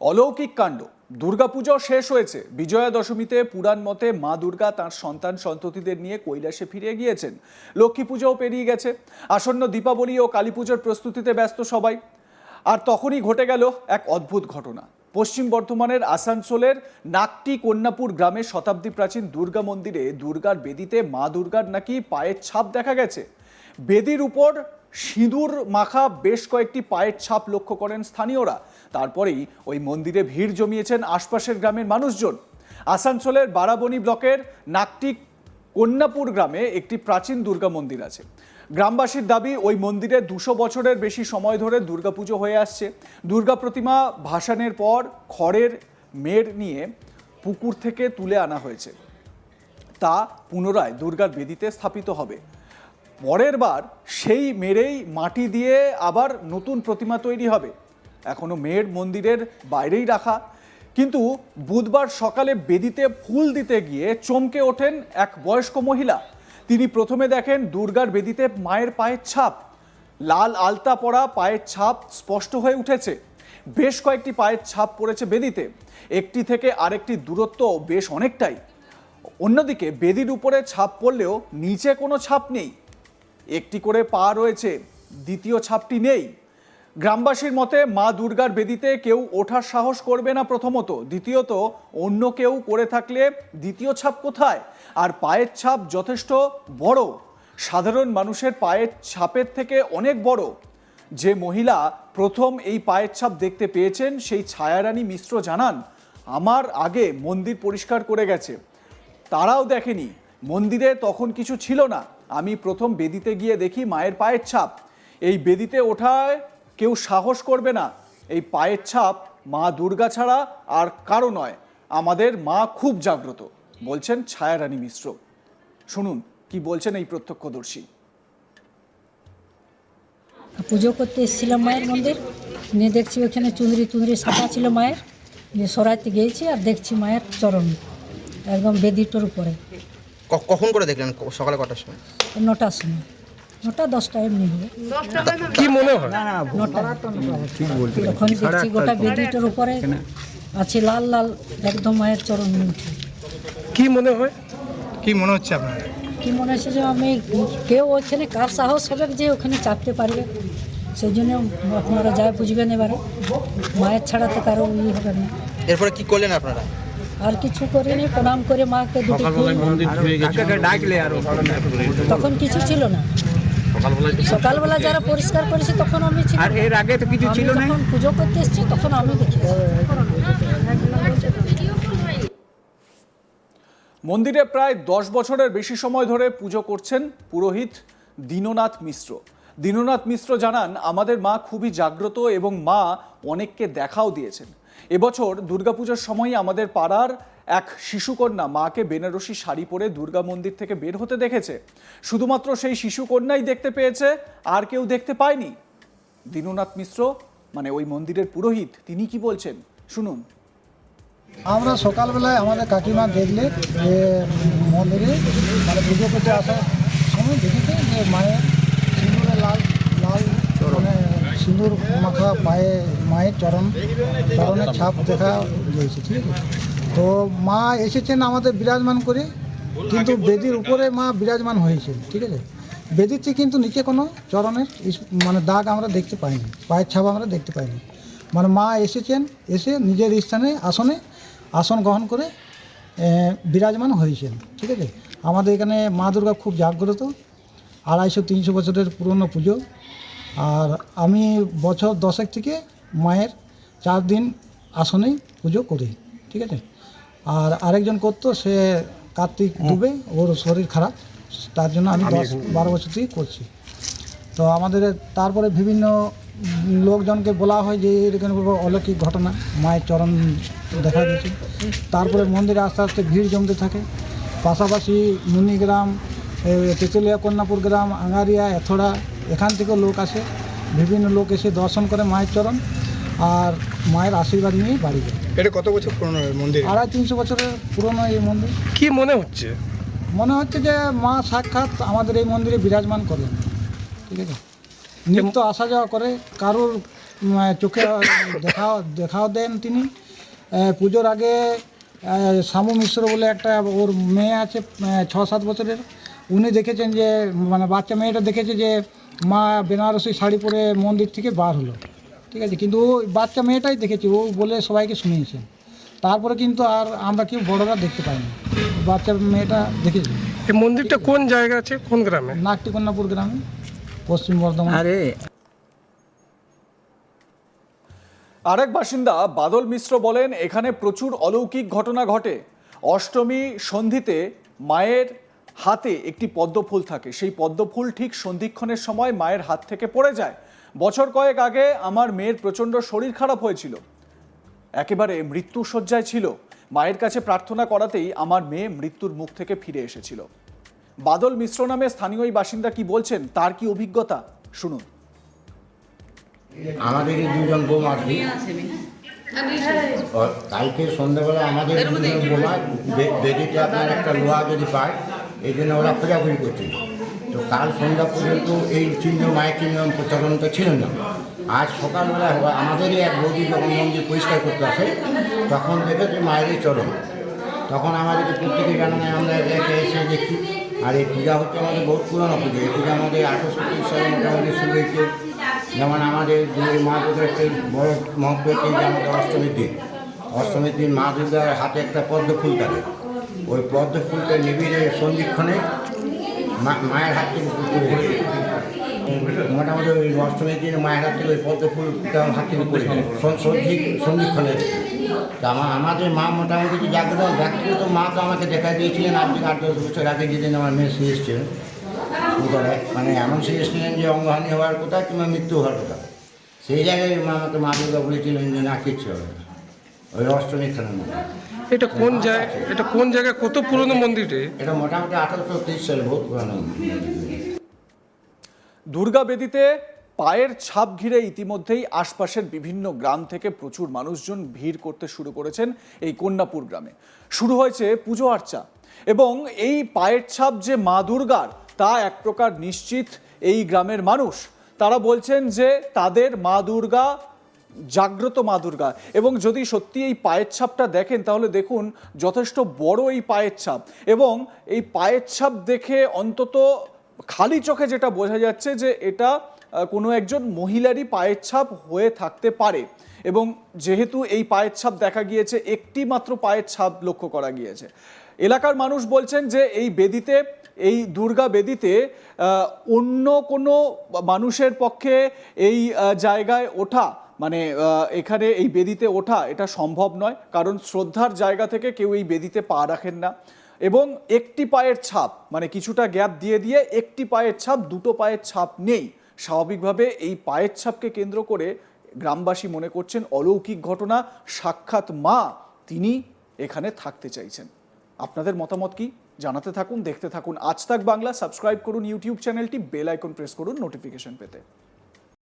অলৌকিক কাণ্ড। দুর্গাপুজো শেষ হয়েছে। বিজয়া দশমীতে পুরাণ মতে মা দুর্গা তার সন্তান সন্ততিদের নিয়ে কৈলাসে ফিরে গিয়েছেন। লক্ষ্মী পুজোও পেরিয়ে গেছে। আসন্ন দীপাবলি ও কালী পুজোর প্রস্তুতিতে ব্যস্ত সবাই। আর তখনই ঘটে গেল এক অদ্ভুত ঘটনা। পশ্চিম বর্ধমানের আসানসোলের নাকটি কন্যাপুর গ্রামের শতাব্দী প্রাচীন দুর্গা মন্দিরে দুর্গার বেদিতে মা দুর্গার নাকি পায়ের ছাপ দেখা গেছে। বেদির উপর সিঁদুর মাখা বেশ কয়েকটি পায়ের ছাপ লক্ষ্য করেন স্থানীয়রা। তারপরেই ওই মন্দিরে ভিড় জমিয়েছেন আশপাশের গ্রামের মানুষজন। আসানসোলের বারাবণী ব্লকের নাকটিক কন্যাপুর গ্রামে একটি প্রাচীন দুর্গা মন্দির আছে। গ্রামবাসীর দাবি, ওই মন্দিরে দুশো বছরের বেশি সময় ধরে দুর্গাপুজো হয়ে আসছে। দুর্গা প্রতিমা ভাসানের পর খড়ের মের নিয়ে পুকুর থেকে তুলে আনা হয়েছে। তা পুনরায় দুর্গার বেদিতে স্থাপিত হবে। পরের বার সেই মেরেই মাটি দিয়ে আবার নতুন প্রতিমা তৈরি হবে। এখনও মেয়ের মন্দিরের বাইরেই রাখা। কিন্তু বুধবার সকালে বেদিতে ফুল দিতে গিয়ে চমকে ওঠেন এক বয়স্ক মহিলা। তিনি প্রথমে দেখেন দুর্গার বেদিতে মায়ের পায়ের ছাপ। লাল আলতা পরা পায়ের ছাপ স্পষ্ট হয়ে উঠেছে। বেশ কয়েকটি পায়ের ছাপ পড়েছে বেদিতে। একটি থেকে আরেকটি দূরত্ব বেশ অনেকটাই। অন্যদিকে বেদির উপরে ছাপ পড়লেও নিচে কোনো ছাপ নেই। একটি করে পা রয়েছে, দ্বিতীয় ছাপটি নেই। গ্রামবাসীর মতে, মা দুর্গার বেদিতে কেউ ওঠার সাহস করবে না প্রথমত। দ্বিতীয়ত, অন্য কেউ করে থাকলে দ্বিতীয় ছাপ কোথায়? আর পায়ের ছাপ যথেষ্ট বড়। সাধারণ মানুষের পায়ের ছাপের থেকে অনেক বড়। যে মহিলা প্রথম এই পায়ের ছাপ দেখতে পেয়েছেন, সেই ছায়ারানী মিশ্র জানান, আমার আগে মন্দির পরিষ্কার করে গেছে। তারাও দেখেনি। মন্দিরে তখন কিছু ছিল না। আমি প্রথম বেদিতে গিয়ে দেখি মায়ের পায়ের ছাপ। এই বেদিতে ওঠায় কেউ সাহস করবে না। এই পায়ের ছাপ মা দুর্গা ছাড়া আর কারও নয়। আমাদের মা খুব জাগ্রত, বলছেন ছায়ারানী মিশ্র। শুনুন, কি বলছেন এই প্রত্যক্ষদর্শী? পুজো করতে এসেছিলাম মায়ের মন্দির। নিয়ে দেখছি ওখানে চুঁদরি চুঁদরি সাপা ছিল মায়ের। নিয়ে সরাইতে গিয়েছি আর দেখছি মায়ের চরণ, একদম বেদিটোর উপরে। কখন করে দেখলেন? ক- সকালে কটার সময়? নটার সময়। নটা দশটা এমনি হবে। কি মনে হয়? নটা। যখন দেখছি গোটা বেদিটার উপরে আছে লাল লাল একদম মায়ের চরণ উঠে কি মনে হয়? কি মনে হচ্ছে আপনার? কি মনে হচ্ছে যে আমি কেউ ওইখানে কার সাহস হবে যে ওখানে চাপতে পারবে? সেই জন্য আপনারা যা বুঝবেন এবারে। মায়ের ছাড়া তো কারও ইয়ে হবে না। এরপরে কি করলেন আপনারা? আর কিছু করিনি প্রণাম করে মাকে দুটো ফুল তখন কিছু ছিল না। সকালবেলা যারা পরিষ্কার করেছে তখন আমি ছিলাম। আর এর আগে তো কিছু ছিল না? যখন পুজো করতে এসেছি তখন আমি দেখি মন্দিরে প্রায় দশ বছরের বেশি সময় ধরে পুজো করছেন পুরোহিত দীননাথ মিশ্র। দীননাথ মিশ্র জানান আমাদের মা খুবই জাগ্রত এবং মা অনেককে দেখাও দিয়েছেন। এবছর দুর্গাপুজোর সময় আমাদের পাড়ার এক শিশুকন্যা মাকে বেনারসি শাড়ি পরে দুর্গা মন্দির থেকে বের হতে দেখেছে। শুধুমাত্র সেই শিশুকন্যাই দেখতে পেয়েছে, আর কেউ দেখতে পায়নি। দীননাথ মিশ্র মানে ওই মন্দিরের পুরোহিত, তিনি কি বলছেন? শুনুন। আমরা সকালবেলায় আমাদের কাকিমা দেখলে মন্দিরে মানে পুজো করতে আসার সময় দেখেছে যে মায়ের সিঁদুরে লাল লাল মানে সিঁদুর মাখা, পায়ে মায়ের চরণ চরণের ছাপ দেখা গিয়েছে, ঠিক আছে? তো মা এসেছেন আমাদের বিরাজমান করে, কিন্তু বেদির উপরে মা বিরাজমান হয়েছেন ঠিক আছে? বেদিতে কিন্তু নিচে কোনো চরণের মানে দাগ আমরা দেখতে পাইনি, পায়ের ছাপ আমরা দেখতে পাইনি। মানে মা এসেছেন, এসে নিজের স্থানে, আসনে আসন গ্রহণ করে বিরাজমান হয়েছেন, ঠিক আছে? আমাদের এখানে মা দুর্গা খুব জাগ্রত আড়াইশো তিনশো বছরের পুরনো পুজো আর আমি বছর দশেক থেকে মায়ের চার দিন আসনেই পুজো করি ঠিক আছে? আর আরেকজন করতো সে কার্তিক ডুবে ওর শরীর খারাপ তার জন্য আমি দশ বারো বছর থেকে করছি। তো আমাদের তারপরে বিভিন্ন লোকজনকে বলা হয় যে এরকম অলৌকিক ঘটনা মায়ের চরণ দেখা গেছে তারপরে মন্দিরে আস্তে আস্তে ভিড় জমতে থাকে। পাশাপাশি মুনিগ্রাম তেঁতুলিয়া কন্যাপুর গ্রাম আঙ্গারিয়া এথোড়া এখান থেকেও লোক আসে বিভিন্ন লোক এসে দর্শন করে মায়ের চরণ আর মায়ের আশীর্বাদ নিয়ে বাড়ি যায়। এটা কত বছর পুরনো মন্দির? আড়াই তিনশো বছরের পুরনো এই মন্দির। কি মনে হচ্ছে? মনে হচ্ছে যে মা সাক্ষাৎ আমাদের এই মন্দিরে বিরাজমান করেন। ঠিক আছে? নিত্য আসা যাওয়া করে কারোর চোখে দেখাও দেখাও দেন তিনি। পুজোর আগে শামু মিশ্র বলে একটা ওর মেয়ে আছে ছ সাত বছরের। উনি দেখেছেন যে মানে বাচ্চা মেয়েটা দেখেছে যে মা বেনারসি শাড়ি পরে মন্দির থেকে বার হলো। ঠিক আছে? কিন্তু ও বাচ্চা মেয়েটাই দেখেছি ও বলে সবাইকে শুনিয়েছে। তারপরে কিন্তু আর আমরা কেউ বড়রা দেখতে পাইনি। বাচ্চা মেয়েটা দেখেছি। এই মন্দিরটা কোন জায়গা আছে? কোন গ্রামে? নাগটিকন্যাপুর গ্রামে পশ্চিম বর্ধমান। আরে। আরেক বাসিন্দা বাদল মিশ্র বলেন এখানে প্রচুর অলৌকিক ঘটনা ঘটে। অষ্টমী সন্ধিতে মায়ের হাতে একটি পদ্মফুল থাকে। সেই পদ্মফুল ঠিক সন্ধিক্ষণের সময় মায়ের হাত থেকে পড়ে যায়। বছর কয়েক আগে আমার মেয়ের প্রচণ্ড শরীর খারাপ হয়েছিল। একেবারে মৃত্যু শয্যায় ছিল। মায়ের কাছে প্রার্থনা করাতেই আমার মেয়ে মৃত্যুর মুখ থেকে ফিরে এসেছিল। বাদল মিশ্র নামে স্থানীয় ওই বাসিন্দা কি বলছেন তার কি অভিজ্ঞতা? শুনুন। আমাদের দুজন বোমা ও কালকে সন্ধ্যাবেলা আমাদের দুজন বোমা বেদিতে আপনার একটা লোহা যদি পায় এই জন্য ওরা খোঁজাখুঁজি করছে। তো কাল সন্ধ্যা পর্যন্ত এই চিহ্ন, মায়ের চিহ্ন তো ছিল না। আজ সকালবেলা আমাদেরই এক বৌদি যখন মন্দির পরিষ্কার করতে আসে, তখন দেখে যে মায়েরই চরণ। তখন আমাদেরকে প্রত্যেকে জানানো আমরা একে এসে দেখি। আর এই পূজা হচ্ছে আমাদের বহুত পুরনো পুজো। এই পূজা আমাদের আঠারোশো তিরিশ সালে মোটামুটি শুরু হয়েছে। যেমন আমাদের মা দুর্গার একটা বড় মহত্ব হচ্ছে যে আমাদের অষ্টমীর দিন। অষ্টমীর দিন মা দুর্গার হাতে একটা পদ্ম ফুল থাকে। ওই পদ্ম ফুলটা নিবিড়ে সন্ধিক্ষণে। মায়ের হাত থেকে মোটামুটি ওই অষ্টমীর দিন মায়ের হাত থেকে ওই পদ্ম ফুলটা হাত থেকে পড়ে সন্ধি সন্ধিক্ষণে। তা আমা- আমাদের মা মোটামুটি যে জাগ্রত ব্যক্তিগত মা তো আমাকে দেখা দিয়েছিলেন আজ থেকে আট দশ বছর আগে যেদিন আমার মেয়ে এসেছিলেন উদরে মানে এমন এসেছিলেন যে অঙ্গহানি হওয়ার কথা কিংবা মৃত্যু হওয়ার কথা। সেই জায়গায় মা আমাকে মা দুর্গা বলেছিলেন যে না, কিচ্ছু হবে না। ওই মধ্যে এটা কোন জায়গা এটা কোন জায়গায়? কত পুরনো মন্দির এটা মোটামুটি আঠারোশো তিরিশ সালে বহুত পুরানো দুর্গা বেদিতে পায়ের ছাপ ঘিরে ইতিমধ্যেই আশপাশের বিভিন্ন গ্রাম থেকে প্রচুর মানুষজন ভিড় করতে শুরু করেছেন এই কন্যাপুর গ্রামে। শুরু হয়েছে পুজো আর্চা এবং এই পায়ের ছাপ যে মা দুর্গার তা এক প্রকার নিশ্চিত এই গ্রামের মানুষ। তারা বলছেন যে তাদের মা দুর্গা জাগ্রত মা দুর্গা। এবং যদি সত্যি এই পায়ের ছাপটা দেখেন, তাহলে দেখুন যথেষ্ট বড় এই পায়ের ছাপ। এবং এই পায়ের ছাপ দেখে অন্তত খালি চোখে যেটা বোঝা যাচ্ছে যে এটা কোনো একজন মহিলারই পায়ের ছাপ হয়ে থাকতে পারে। এবং যেহেতু এই পায়ের ছাপ দেখা গিয়েছে, একটি মাত্র পায়ের ছাপ লক্ষ্য করা গিয়েছে। এলাকার মানুষ বলছেন যে এই বেদিতে, এই দুর্গা বেদিতে অন্য কোনো মানুষের পক্ষে এই জায়গায় ওঠা মানে এখানে এই বেদিতে ওঠা এটা সম্ভব নয়, কারণ শ্রদ্ধার জায়গা থেকে কেউ এই বেদিতে পা রাখেন না। এবং একটি পায়ের ছাপ মানে কিছুটা গ্যাপ দিয়ে দিয়ে একটি পায়ের ছাপ, দুটো পায়ের ছাপ নেই। স্বাভাবিকভাবে এই পায়ের ছাপকে কেন্দ্র করে গ্রামবাসী মনে করছেন, অলৌকিক ঘটনা, সাক্ষাৎ মা তিনি এখানে থাকতে চাইছেন। আপনাদের মতামত কি? জানাতে থাকুন, দেখতে থাকুন। আজ তাক বাংলা, সাবস্ক্রাইব করুন ইউটিউব চ্যানেলটি, বেল আইকন প্রেস করুন নোটিফিকেশন পেতে।